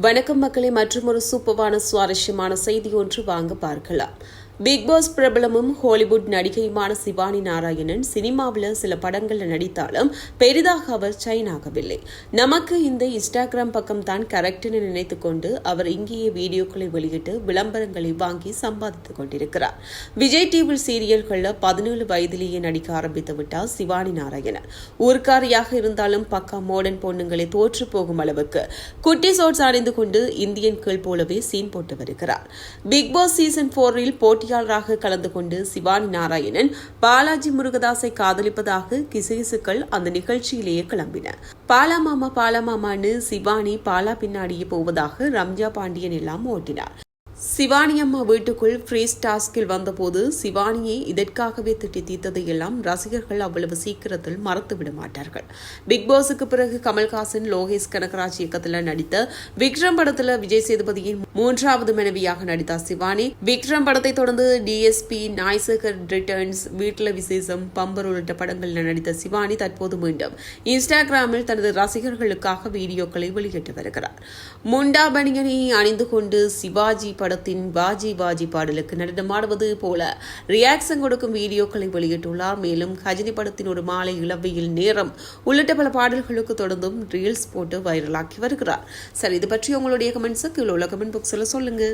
வணக்கம் மக்களே மற்றும் ஒரு சூப்பரான சுவாரஸ்யமான செய்தி ஒன்று வாங்க பார்க்கலாம். பிக் பாஸ் பிரபலமும் ஹாலிவுட் நடிகையுமான சிவானி நாராயணன் சினிமாவில் சில படங்களில் நடித்தாலும் பெரிதாக அவர் சைனாகவில்லை நமக்கு இந்த இன்ஸ்டாகிராம் பக்கம் தான் கரெக்ட்னு நினைத்து கொண்டு அவர் இங்கேயே வீடியோக்களை வெளியிட்டு விளம்பரங்களை வாங்கி சம்பாதித்துக் கொண்டிருக்கிறார். விஜய் டிவி சீரியல்களில் பதினேழு வயதிலேயே நடிக்க ஆரம்பித்து விட்டார் சிவானி நாராயணன். ஊர்க்காரியாக இருந்தாலும் பக்கா மோடன் பொண்ணுங்களை தோற்று போகும் அளவுக்கு குட்டி சோட்ஸ் அணிந்து கொண்டு இந்தியன் கேள் போலவே சீன் போட்டு வருகிறார். பிக் பாஸ் சீசன் போரில் போட்டி போட்டியாளராக கலந்து கொண்டு சிவானி நாராயணன் பாலாஜி முருகதாஸை காதலிப்பதாக கிசுகிசுக்கள் அந்த நிகழ்ச்சியிலேயே கிளம்பின. பாலா மாமா பாலா மாமான்னு சிவானி பாலா பின்னாடியே போவதாக ரம்யா பாண்டியன் எல்லாம் ஓட்டினார். சிவானி அம்மா வீட்டுக்குள் ஃப்ரீஸ் டாஸ்கில் வந்தபோது சிவானியை இதற்காகவே திட்டி தீர்த்ததை எல்லாம் ரசிகர்கள் அவ்வளவு சீக்கிரத்தில் மறத்து விட மாட்டார்கள் பிக் பாஸுக்கு பிறகு கமல்ஹாசன் லோகேஷ் கனகராஜ் இயக்கத்தில் நடித்த விக்ரம் படத்தில் விஜய் சேதுபதியின் மூன்றாவது மனைவியாக நடித்தார் சிவானி விக்ரம் படத்தை தொடர்ந்து டிஎஸ்பி நாய்சகர் ரிட்டர்ன்ஸ் வீட்டில் விசேஷம் பம்பர் உள்ளிட்ட படங்களில் நடித்த சிவானி தற்போது மீண்டும் இன்ஸ்டாகிராமில் தனது ரசிகர்களுக்காக வீடியோக்களை வெளியிட்டு வருகிறார். முண்டா பனியனை அணிந்து கொண்டு சிவாஜி படம் படத்தின் பாஜி பாஜி பாடலுக்கு நடனமாடுவது போல ரியாக்ஷன் கொடுக்கும் வீடியோக்களை வெளியிட்டுள்ளார். மேலும் கஜினி படத்தின் ஒரு மாலை இளவையில் நேரம் உள்ளிட்ட பல பாடல்களுக்கு தொடர்ந்தும் ரீல்ஸ் போட்டு வைரலாக்கி வருகிறார். சரி இது பற்றி உங்களுடைய கமெண்ட்ஸுக்கு கீழே உள்ள கமெண்ட் பாக்ஸில் சொல்லுங்க.